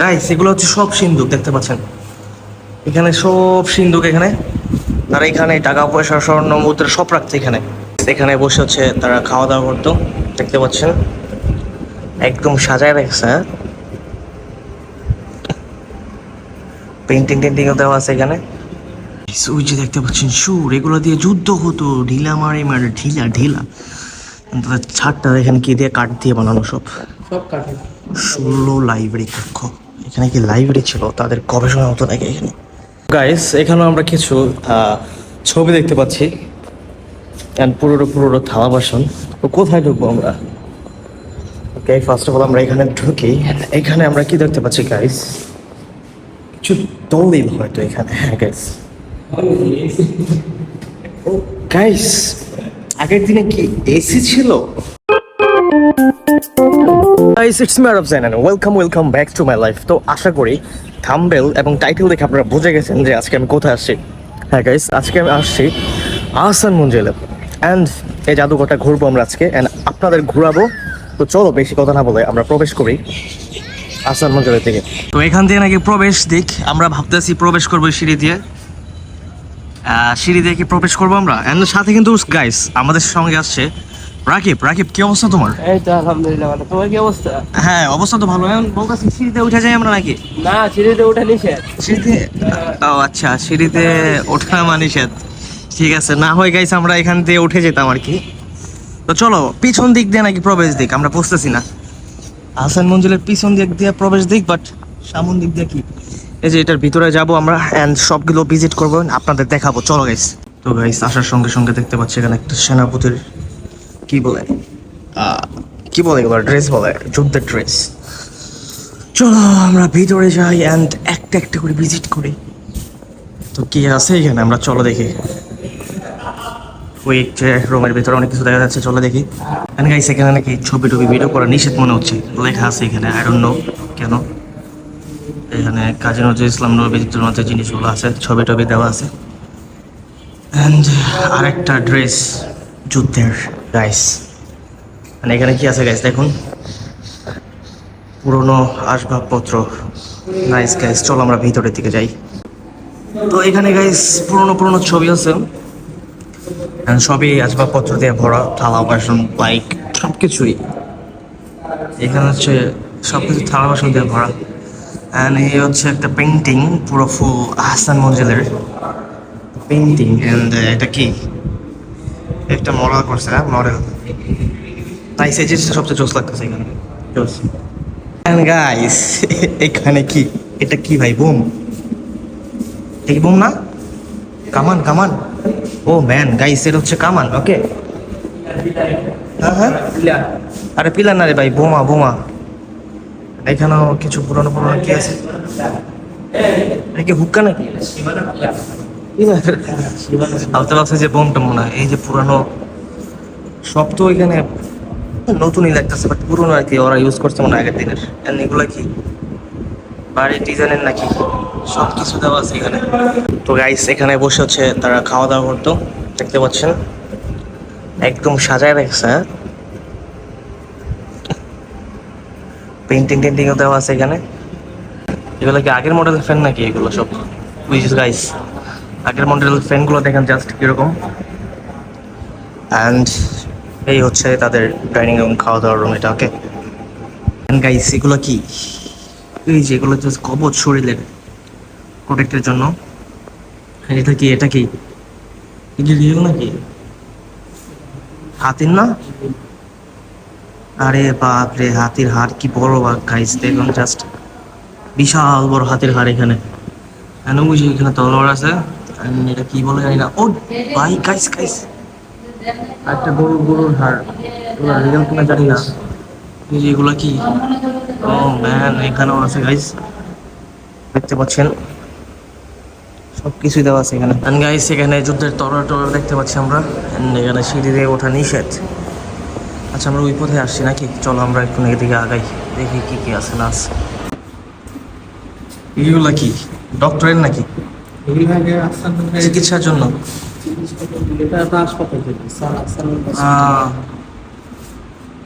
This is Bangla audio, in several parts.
গাইস এগুলো হচ্ছে সব সিন্ধুক দেখতে পাচ্ছেন? এখানে সব সিন্ধুক এখানে। তারা এখানে টাকা পয়সা স্বর্ণ মুদ্রা সব রাখছে এখানে। এখানে বসে হচ্ছে তারা খাওয়া দাওয়া করতো দেখতে পাচ্ছেন? একদম সাজায় রাখছে হ্যাঁ? পেন্টিং টেন্টিংও দেওয়া আছে এখানে। ওই যে দেখতে পাচ্ছেন সুর এগুলো দিয়ে যুদ্ধ হতো ঢিলা মারে মারে ঢিলা ঢিলা। তাদের ছাদটা এখানে কি দিয়ে কাঠ দিয়ে বানানো সব? সব কাঠে ষোলো লাইব্রেরি কক্ষ। এখানে কি লাইব্রেরি ছিল? তাদের গবেষণা হতো নাকি এখানে? গাইস এখানে আমরা কিছু ছবি দেখতে পাচ্ছি। অ্যান্ড পুরোনো পুরোনো থালা বাসন। তো কোথায় ঢুকবো আমরা? ওকে ফার্স্ট অফ অল আমরা এখানে ঢুকি। এখানে আমরা কি দেখতে পাচ্ছি গাইস কিছু দলিল হয়তো এখানে। হ্যাঁ গাইস গাইস আগের দিনে কি এসি ছিল? গাইস ইটস তো আশা করি থাম্বেল এবং টাইটেল দেখে আপনারা বুঝে গেছেন যে আজকে আমি কোথায় আসছি। হ্যাঁ গাইস আজকে আমি আসছি আহসান অ্যান্ড এই জাদুঘরটা ঘুরবো আমরা আজকে অ্যান্ড আপনাদের ঘুরাবো। তো চলো, বেশি কথা না বলে আমরা প্রবেশ করি আহসান মঞ্জিলের দিকে। তো এখান থেকে নাকি প্রবেশ দিক। আমরা ভাবতেছি প্রবেশ করব সিঁড়ি দিয়ে। সিঁড়ি দিয়ে কি প্রবেশ করব আমরা? অ্যান্ড সাথে কিন্তু গাইস আমাদের সঙ্গে আসছে রাকিব রাকিব কি অবস্থা তোমার? এই তো আলহামদুলিল্লাহ ভালো। তোমার কি অবস্থা? হ্যাঁ অবস্থা তো ভালো। এখন বলতেছি সিঁড়িতে উঠে যাই আমরা নাকি? না সিঁড়িতে ওঠা নিষেধ। সিঁড়িতে? ও আচ্ছা সিঁড়িতে ওঠা মানিষেধ ঠিক আছে না হয় গাইস আমরা এখান দিয়ে উঠে যেতাম আর কি। তো চলো পিছন দিক দিয়ে নাকি প্রবেশ দিক আমরা বুঝতেছি না। আহসান মঞ্জিলের পিছন দিক দিয়ে প্রবেশ দিক বাট সামন দিক দিয়ে কি? এই যে এটার ভিতরে যাব আমরা অ্যান্ড সবগুলো ভিজিট করব আপনাদের দেখাবো। চলো গাইস তো গাইস আসার সঙ্গে সঙ্গে দেখতে পাচ্ছি এখানে একটা সেনাপতির কি বলে? কি বলে এগুলো? ড্রেস বলে, যুদ্ধের ড্রেস চলো আমরা ভিতরে যাই অ্যান্ড একটা একটা করে ভিজিট করি। তো কি আছে এখানে? আমরা চলো দেখি। ওই যে রুমের ভিতরে অনেক কিছু দেখা যাচ্ছে, চলো দেখি। এখানে গাইছে এখানে নাকি ছবি টবি ভিডিও করা নিষেধ মনে হচ্ছে। লেখা আছে এখানে আই ডোন্ট নো কেন। এখানে কাজী নজরুল ইসলাম নবীজির মধ্যে জিনিসগুলো আছে ছবি টবি দেওয়া আছে। অ্যান্ড আরেকটা ড্রেস যুদ্ধের। গাইস মানে এখানে কি আছে গাইস দেখুন। পুরনো আসবাবপত্র। নাইস গাইস চলো আমরা ভিতরের দিকে যাই। তো এখানে গাইস পুরনো পুরনো ছবি আছে। সবই আসবাবপত্র দিয়ে ভরা, থালা, বাসন বাইক সব কিছুই এখানে হচ্ছে সব কিছু থালা, বাসন দিয়ে ভরা। অ্যান্ড এই হচ্ছে একটা পেন্টিং পুরো ফুল আহসান মঞ্জিলের পেন্টিং অ্যান্ড এটা কি? একটা মডেল করছে হ্যাঁ? মডেল তাই সে জিনিসটা সবচেয়ে জোস লাগতেছে এখানে। জোস। গাইস এখানে কি? এটা কি ভাই বোম? কি বোম না? কামান কামান। ও ম্যান গাইস এটা হচ্ছে কামান ওকে হ্যাঁ হ্যাঁ? আরে পিলার না রে ভাই বোমা বোমা। এখানেও কিছু পুরনো পুরনো কি আছে? এটা কি হুক্কা নাকি? ভাবতে পারছি যে বোমটা মনে হয়, এই যে পুরানো সব তো এখানে নতুনই লাগতেছে বাট পুরনো আর কি ওরা ইউজ করছে মনে হয় আগের দিনের। এগুলা কি বাড়ির ডিজাইনের নাকি সব কিছু দেওয়া আছে এখানে? তো গাইস এখানে বসে হচ্ছে তারা খাওয়া দাওয়া করতো, দেখতে পাচ্ছেন? একদম সাজায় রাখছে হ্যাঁ? পেন্টিং টেন্টিংও দেওয়া আছে এখানে। এগুলো কি আগের মডেলের ফ্যান নাকি এগুলো সব? উইচ গাইস আগের মডেলের ফ্যানগুলো দেখেন জাস্ট কীরকম। অ্যান্ড এই হচ্ছে তাদের ডাইনিং রুম খাওয়া দাওয়ার রুম এটা ওকে গাইস এগুলো কি? এই যে এগুলো জাস্ট কবচ শরীরের প্রোটেক্টের জন্য। এটা কি? এটা কি? রিয়েল নাকি? হাতির না? আরে বাপ রে, হাতির হাড় কি বড় বাঘ গাইস দেখুন জাস্ট বিশাল বড় হাতির হাড় এখানে। এখানে বুঝি এখানে তলোয়ার আছে। And এটা কি বলে জানি না। ও ভাই গাইস গাইস একটা গরু গরুর হাড়। রিয়েল কিনা জানি না। এই যে এগুলো কি? ও ম্যান এখানেও আছে গাইস দেখতে পাচ্ছেন? সব কিছুই দেওয়া আছে এখানে। অ্যান্ড গাইস এখানে যুদ্ধের তরোয়ার টরোয়ার দেখতে পাচ্ছি আমরা। অ্যান্ড এখানে সিঁড়ি দিয়ে ওঠা নিষেধ। আচ্ছা আমরা ওই পথে আসছি নাকি? চলো আমরা একটু এদিকে আগাই। দেখি কি কি আছে না আছে এগুলো কি? ডক্টরের নাকি? চিকিৎসার জন্য? এটা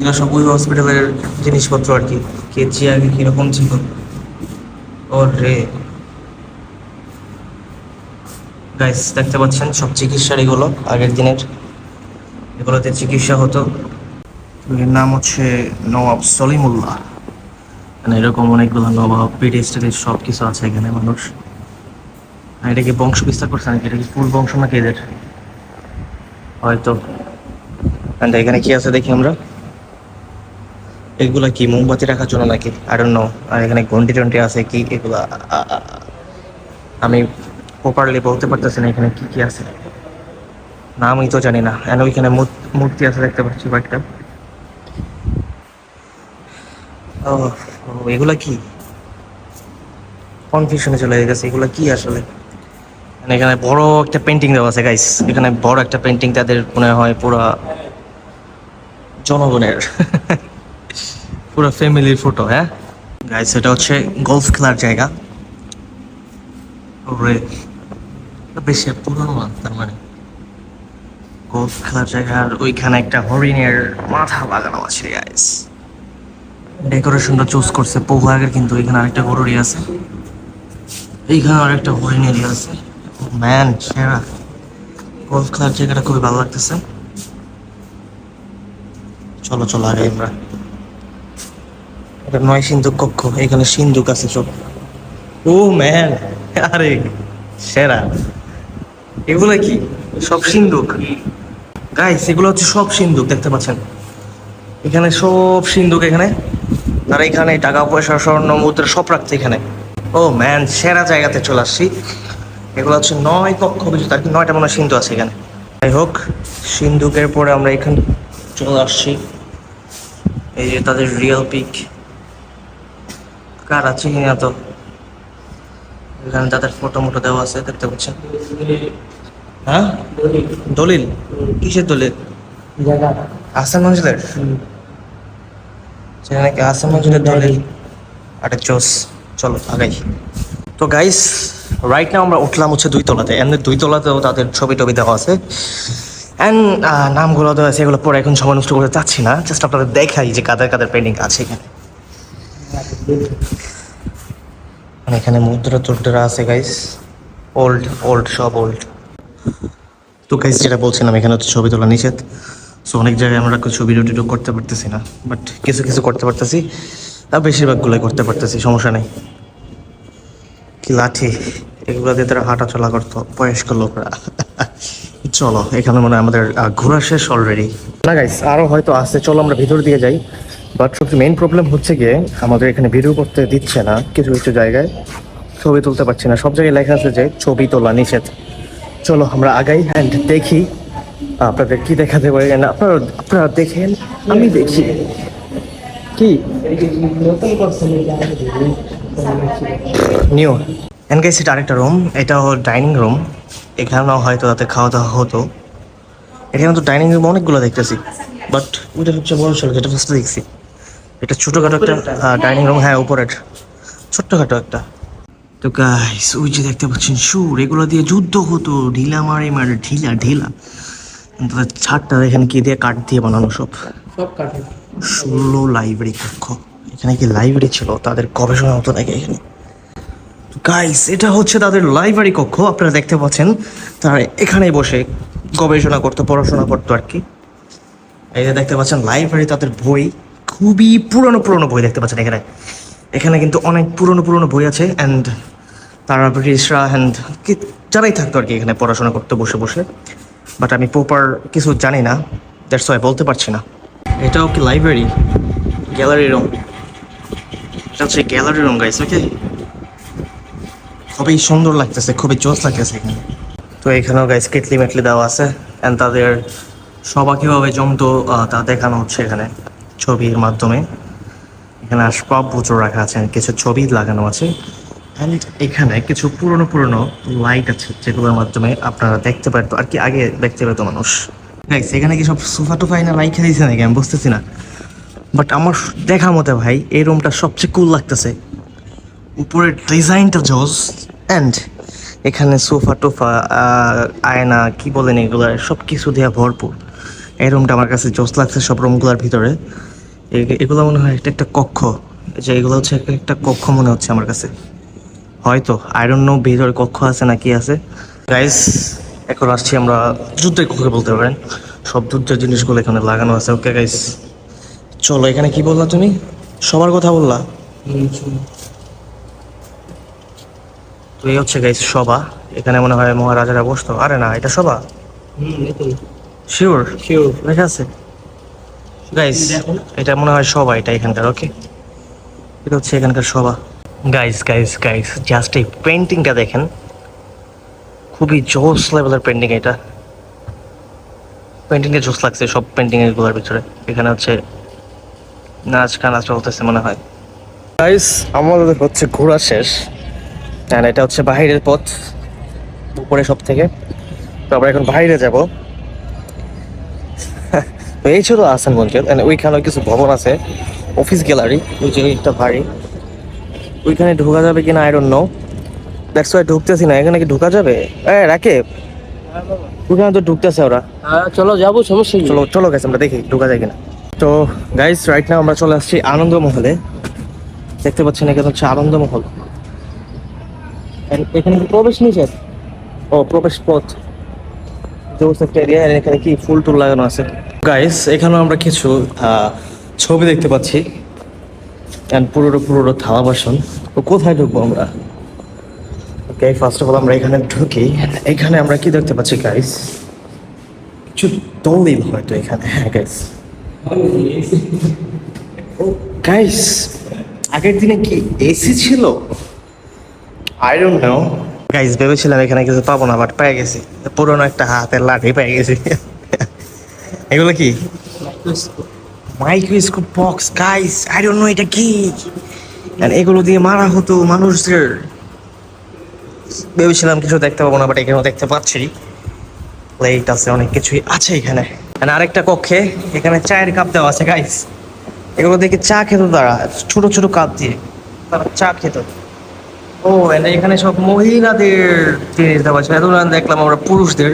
এগুলো সব ওই হসপিটালের জিনিসপত্র আর কি। কেজি আগে কীরকম ছিল? ওরে গাইস দেখতে পাচ্ছেন সব চিকিৎসার এগুলো আগের দিনের। এগুলোতে চিকিৎসা হতো। এর নাম হচ্ছে নবাব সলিমুল্লাহ। মানে এরকম অনেকগুলো নবাব পিডিএস সব কিছু আছে এখানে মানুষ। এটা কি বংশ বিস্তার করছে নাকি? এটা কি ফুল বংশ নাকি এদের? হয়তো। এখানে কি আছে দেখি আমরা? এগুলা কি, মোমবাতি রাখার জন্য নাকি? ডোন্ট নো আর এখানে ঘন্টি টন্টি আছে কি, এগুলা আমি প্রপারলি বলতে পারতেছি না এখানে কি কি আছে। নামই তো জানি না। এন্ড ওইখানে মূর্তি আছে দেখতে পাচ্ছি কয়েকটা। ও, এগুলা কি? কনফিউশনে চলে গেছে। এগুলা কি আসলে? এখানে বড় একটা পেন্টিং দেওয়া আছে গাইস এখানে বড় একটা পেন্টিং তাদের মনে হয় পুরা জনগণের। পুরো ফ্যামিলির ফটো হ্যাঁ? গাইস এটা হচ্ছে গলফ খেলার জায়গা। বেশি পুরনো তার মানে। গলফ খেলার জায়গা, আর ওইখানে একটা হরিণের মাথা লাগানো আছে গাইস ডেকোরেশনটা চুজ করছে পৌহাগের কিন্তু এখানে আরেকটা গরুরই আছে। এইখানে আরেকটা হরিণেরই আছে। ম্যান, সেরা। গলফ খেলার জায়গাটা খুবই ভালো লাগতেছে। চলো চলো আগে আমরা। এটা নয় সিন্ধুক কক্ষ, এখানে সিন্ধুক আছে সব ও, ম্যান, আরে, সেরা। এগুলো কি? সব সিন্ধুক? গাইস এগুলো হচ্ছে সব সিন্ধুক, দেখতে পাচ্ছেন? এখানে সব সিন্ধুক এখানে। আর এখানে টাকা, পয়সা, স্বর্ণ, মুদ্রা সব রাখছে এখানে। ও, ম্যান, সেরা জায়গাতে চলে আসছি। এগুলো হচ্ছে নয় কক্ষ কিছু তার কি নয়টা মনে সিন্ধু আছে এখানে। যাই হোক, সিন্ধুকের পরে আমরা এখানে চলে আসছি। এই যে তাদের রিয়েল পিক কার আছে কিনা তো? এখানে তাদের ফটো মোটো দেওয়া আছে, দেখতে পাচ্ছেন? হ্যাঁ? দলিল? কিসের দলিল? আসাম মঞ্জিলের? সেখানে আসাম মঞ্জিলের দলিল? আরে চোস চলো, আগাই। তো গাইস রাইট নাও আমরা উঠলাম হচ্ছে দুই তলাতে এমনি দুই তলাতেও তাদের ছবি টবি দেওয়া আছে। অ্যান্ড নামগুলো দেওয়া আছে, এগুলো পরে এখন সময় নষ্ট করতে চাচ্ছি না। জাস্ট আপনাদের দেখাই যে কাদের কাদের পেন্টিং আছে এখানে এখানে মুদ্রা টুদ্রা আছে গাইস ওল্ড ওল্ড সব ওল্ড তো গাইস যেটা বলছিলাম, এখানে হচ্ছে ছবি তোলা নিষেধ। সো অনেক জায়গায় আমরা ভিডিও টিডিও করতে পারতেছি না। বাট কিছু কিছু করতে পারতেছি। আর বেশিরভাগগুলোই করতে পারতেছি, সমস্যা নেই। কি লাঠি? এগুলো দিয়ে তারা হাঁটা চলা করতো, বয়স্ক লোকরা। চলো, এখানে মানে আমাদের ঘোরা শেষ অলরেডি না গাইস আরও হয়তো আসছে চলো আমরা ভিতর দিকে যাই। বাট সবচেয়ে মেইন প্রবলেম হচ্ছে গিয়ে, আমাদের এখানে ভিডিও করতে দিচ্ছে না, কিছু কিছু জায়গায়। ছবি তুলতে পারছি না। সব জায়গায় লেখা আছে যে, ছবি তোলা নিষেধ। চলো, আমরা আগাই অ্যান্ড দেখি। আপনাদের কি দেখাতে পারি না আপনারা আপনারা দেখেন, আমি দেখি। কি? নিউ এন্ড গাইস এটা আরেকটা রুম এটা হল ডাইনিং রুম এখানেও হয়তো তাতে খাওয়া দাওয়া হতো। এখানে তো ডাইনিং রুম অনেকগুলো দেখতেছি। বাট ওইটা হচ্ছে বড় ছিল যেটা ফার্স্টে দেখছি। এটা ছোটখাটো একটা ডাইনিং রুম হ্যাঁ উপরের। ছোট্টখাটো একটা। তো গাইস ওই যে দেখতে পাচ্ছেন সুর এগুলো দিয়ে যুদ্ধ হতো। ঢিলা মারে মারে ঢিলা ঢিলা। ছাদটা এখানে কি দিয়ে কাঠ দিয়ে বানানো সব? সব কাটে ষোলো লাইব্রেরি কক্ষ। এখানে কি লাইব্রেরি ছিল, তাদের গবেষণা হতো নাকি এখানে গাইস এটা হচ্ছে তাদের লাইব্রেরি কক্ষ, আপনারা দেখতে পাচ্ছেন। তারা এখানে বসে গবেষণা করতো, পড়াশোনা করতো আর কি। এই যে দেখতে পাচ্ছেন লাইব্রেরি তাদের বই, খুবই পুরনো পুরনো বই দেখতে পাচ্ছেন এখানে। এখানে কিন্তু অনেক পুরনো পুরনো বই আছে অ্যান্ড তারা ব্রিটিশরা অ্যান্ড যারাই থাকতো আর কি এখানে পড়াশোনা করতে বসে বসে। বাট আমি প্রপার কিছু জানি না দ্যাটস ওয়াই বলতে পারছি না। এটাও কি লাইব্রেরি গ্যালারি রুম এটা হচ্ছে গ্যালারি রুম গাইস ওকে খুবই সুন্দর লাগতেছে খুবই জোস লাগতেছে এখানে। তো এখানেও গাইস কেটলি মেটলি দেওয়া আছে অ্যান্ড তাদের সবা কীভাবে জমতো তা দেখানো হচ্ছে এখানে ছবির মাধ্যমে। এখানে আসবাব রাখা আছে কিছু ছবি লাগানো আছে। অ্যান্ড এখানে কিছু পুরনো পুরনো লাইট আছে যেগুলোর মাধ্যমে আপনারা দেখতে পারতো আর কি আগে দেখতে পেতো মানুষ। গাইস এখানে কি সব সোফা টোফাই না লাইট খেয়েছে নাকি? আমি বুঝতেছি না। বাট আমার দেখা মতে ভাই, এই রুমটা সবচেয়ে কুল লাগতেছে। উপরের ডিজাইনটা জোস। অ্যান্ড এখানে সোফা টোফা আয়না, কি বলেন এগুলো সব কিছু দেওয়া ভরপুর। এই রুমটা আমার কাছে জোস লাগছে সব রুমগুলোর ভিতরে। এগুলো মনে হয় একটা একটা কক্ষ। যে এগুলো হচ্ছে একটা কক্ষ মনে হচ্ছে আমার কাছে। হয়তো আয়রন নো ভিতরে কক্ষ আছে না কি আছে। গাইস এখন আসছি আমরা যুদ্ধের কক্ষে বলতে পারেন। সব যুদ্ধের জিনিসগুলো এখানে লাগানো আছে ওকে গাইস চলো এখানে কি বললা তুমি? সবার কথা বললা? তো এই হচ্ছে গাইস সভা। এখানে মনে হয় মহারাজারা বসতো। আরে না এটা সভা? শিওর শিওর লেখা আছে? গাইস এটা মনে হয় সভা এটা এখানকার ওকে এটা হচ্ছে এখানকার সভা। গাইস গাইস গাইস জাস্ট এই পেন্টিংটা দেখেন। খুবই জোস লেভেলের পেন্টিং এটা। পেন্টিংটা জোস লাগছে সব পেন্টিং এরগুলোর ভিতরে। এখানে হচ্ছে নাচ গানা চলতেছে মনে হয়। গাইস আমাদের হচ্ছে ঘোরা শেষ। আর এটা হচ্ছে বাইরের পথ উপরে সব থেকে তো আমরা এখন বাইরে যাব। এই ছিল আসান মঞ্চের ওইখানে কিছু ভবন আছে। অফিস গ্যালারি ওই যে একটা ভারী। ওইখানে ঢোকা যাবে কিনা আই ডোন্ট নো দেখছ ঢুকতেছি না। এখানে কি ঢোকা যাবে? এ রাকে ওইখানে তো ঢুকতেছে ওরা। হ্যাঁ চলো যাব সমস্যা নেই চলো চলো গেছে আমরা দেখি ঢোকা যায় কিনা। তো গাইস রাইট নাও আমরা চলে আসছি আনন্দ মহলে দেখতে পাচ্ছেন এখানে হচ্ছে আনন্দ মহল এখানে কি প্রবেশ নিষেধ? ও, প্রবেশ পথ। জোস একটা এরিয়া এখানে কি ফুল টুল লাগানো আছে? গাইস এখানেও আমরা কিছু ছবি দেখতে পাচ্ছি। অ্যান্ড পুরোনো পুরোনো থালা বাসন তো কোথায় ঢুকবো আমরা? ওকে ফার্স্ট অফ অল আমরা এখানে ঢুকি। এখানে আমরা কি দেখতে পাচ্ছি গাইস কিছু দলিল হয়তো এখানে। হ্যাঁ গাইস গাইস আগের দিনে কি এসি ছিল? আই ডোন্ট নো গাইস ভেবেছিলাম এখানে কিছু পাবো না বাট পেয়ে গেছি। পুরোনো একটা হাতের লাঠি পেয়ে গেছি। এগুলো কি? Microscope box guys I don't know এটা কি। এগুলো দিয়ে মারা হতো মানুষদের। ভেবেছিলাম কিছু দেখতে পাবো না বাট এখানেও দেখতে পাচ্ছি। প্লেট আছে অনেক কিছুই আছে এখানে। আরেকটা কক্ষে এখানে চায়ের কাপ দেওয়া আছে গাইস এগুলো দেখে চা খেত তারা, ছোট ছোট কাপ দিয়ে। তারা চা খেত। ও এখানে সব মহিলাদের জিনিস দেওয়া আছে। এতক্ষণ দেখলাম আমরা পুরুষদের।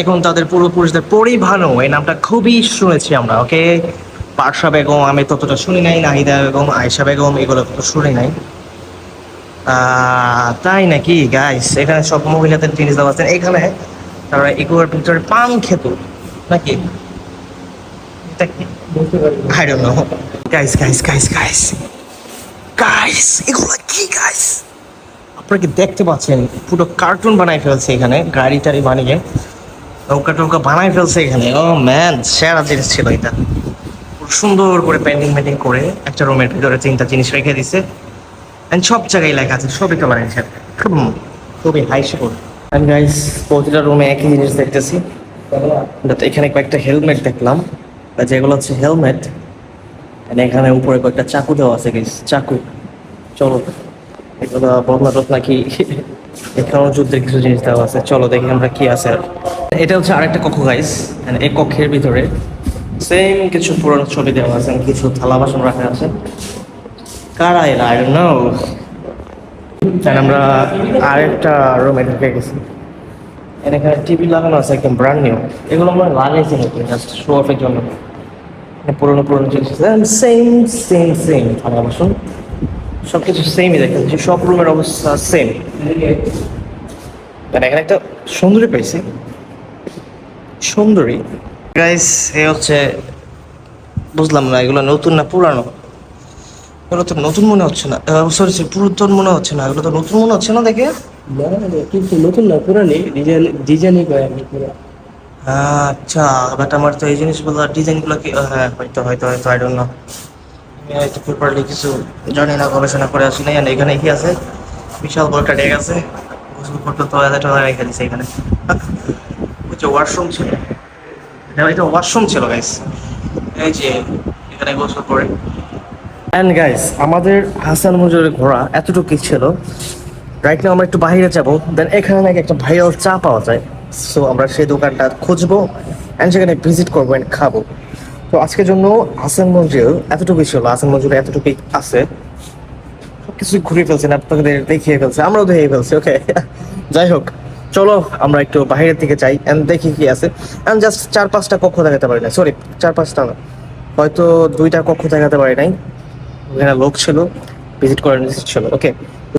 এখন তাদের পুরো পুরুষদের পরিভানো এই নামটা খুবই শুনেছি আমরা ওকে পার্শা বেগম, আমি ততটা শুনি নাই, নাহিদা বেগম আয়সা বেগম, এগুলো তো শুনি নাই। তাই নাকি গাইস এখানে সব মহিলাদের জিনিস দেওয়া আছে। এখানে তারা এগুলোর ভিতরে পান খেত। নাকি? Guys. Guys, এগুলো কি guys? আপনারা কি দেখতে পাচ্ছেন পুরো কার্টুন বানাই ফেলছে এখানে গাড়ি টাড়ি বানিয়ে। নৌকা টৌকা বানাই ফেলছে এখানে। ও ম্যান সেরা জিনিস ছিল এটা। সুন্দর করে পেন্টিং মেন্টিং করে একটা রুমের ভিতরে তিনটা জিনিস রেখে দিছে। এন্ড সব জায়গায় লেখা আছে সবই তো বানিয়েছে খুবই হাই শিকড় এন্ড গাইস প্রতিটা রুমে একই জিনিস দেখতেছি। এখানে কয়েকটা হেলমেট দেখলাম। যেগুলো হচ্ছে হেলমেট এখানে উপরে কয়েকটা চাকু দেওয়া আছে চাকু। চলো। এগুলো বদলা টদলা এখানেও যুদ্ধের কিছু জিনিস দেওয়া আছে। চলো দেখি আমরা কি আছে। এটা হচ্ছে আরেকটা কক্ষ গাইস এই কক্ষের ভিতরে সেম কিছু পুরনো ছবি দেওয়া আছে কিছু থালা বাসন রাখা আছে। কারা এরা? আই ডোন্ট নো আমরা আরেকটা রুমে ঢুকে গেছি। এখানে টিভি লাগানো আছে, একদম ব্র্যান্ড নিউ এগুলো আমরা লাগাইছি নাকি জাস্ট শো অফের জন্য। এখানে পুরোনো পুরোনো জিনিস। সেম সেম সেম থালা বাসন। সব কিছু সেমই দেখেন, যে সব রুমের অবস্থা সেম মানে এখানে একটা সুন্দরী পেয়েছি। সুন্দরী। গাইস এ হচ্ছে, বুঝলাম না, এগুলো নতুন না পুরানো? এগুলো তো নতুন মনে হচ্ছে না। সরি সরি পুরাতন মনে হচ্ছে না। এগুলো তো নতুন মনে হচ্ছে না দেখে? না, না, কিন্তু নতুন না পুরানি ডিজাইন ডিজাইনই পুরো আচ্ছা বাট আমার তো এই জিনিসগুলো ডিজাইনগুলো কি হ্যাঁ হয়তো হয়তো হয়তো আই ডোন্ট নো আমি হয়তো প্রপারলি কিছু জানি না গবেষণা করে আসি নাই এখানে কি আছে? বিশাল বড় একটা ডেক আছে। গোসল করতে তো এত টাকা রেখে দিছে এখানে। ওই ওয়াশরুম ছিল। এটা ওয়াশরুম ছিল গাইস এই যে এখানে গোসল করে। অ্যান্ড গাইস আমাদের হাসান মজুরের ঘোড়া এতটুকু ছিল। রাইট নাও আমরা একটু বাইরে যাব। দেন এখানে নাকি একটা ভাইরাল চা পাওয়া যায়। সো আমরা সেই দোকানটা খুঁজবো অ্যান্ড সেখানে ভিজিট করব অ্যান্ড খাব। তো আজকের জন্য হাসান মঞ্জিল এতটুকুই ছিল। হাসান মঞ্জিল এতটুকুই আছে। সবকিছু ঘুরে ফেলছেন, আপনাদের দেখিয়ে ফেলছে, আমরাও দেখিয়ে ফেলছি ওকে যাই হোক, চলো আমরা একটু বাইরের দিকে যাই অ্যান্ড দেখি কি আছে। অ্যান্ড জাস্ট চার পাঁচটা কক্ষ দেখাতে পারি না সরি চার পাঁচটা না। হয়তো দুইটা কক্ষ দেখাতে পারি নাই। ওখানে লোক ছিল ভিজিট করার ছিল। ওকে